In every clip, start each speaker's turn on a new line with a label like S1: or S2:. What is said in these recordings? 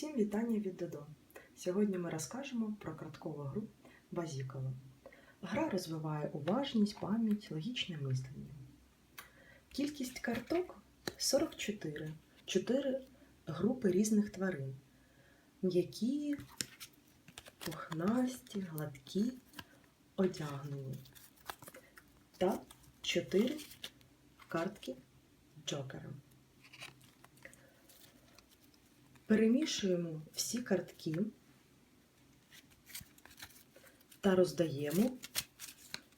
S1: Всім вітання від Додо. Сьогодні ми розкажемо про карткову гру Базікало. Гра розвиває уважність, пам'ять, логічне мислення. Кількість карток 44. Чотири групи різних тварин. М'які, пухнасті, гладкі, одягнені. Та 4 картки Джокера. Перемішуємо всі картки та роздаємо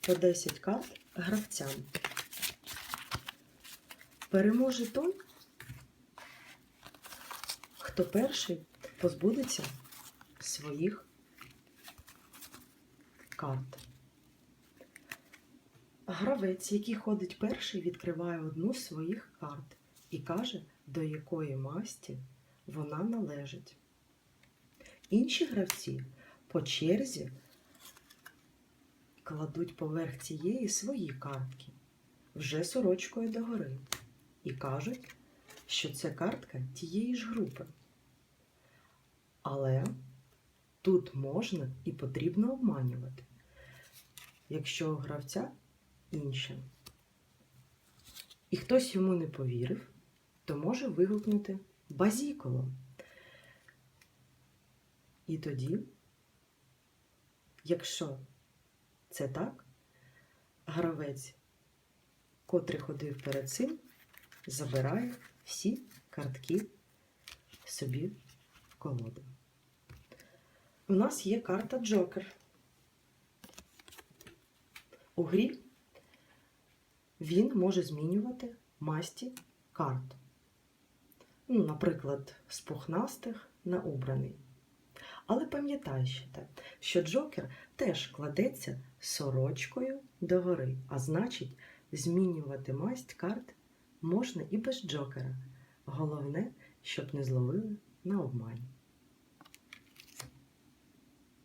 S1: по 10 карт гравцям. Переможе той, хто перший позбудеться своїх карт. Гравець, який ходить перший, відкриває одну з своїх карт і каже, до якої масті вона належить. Інші гравці по черзі кладуть поверх цієї свої картки вже сорочкою догори і кажуть, що це картка тієї ж групи. Але тут можна і потрібно обманювати, якщо гравця інша. І хтось йому не повірив, то може вигукнути базіколо. І тоді, якщо це так, гравець, котрий ходив перед цим, забирає всі картки собі в колоду. У нас є карта Джокер. У грі він може змінювати масті карт ну, наприклад, з пухнастих на убраний. Але пам'ятайте, що Джокер теж кладеться сорочкою догори, а значить, змінювати масть карт можна і без Джокера. Головне, щоб не зловили на обмані.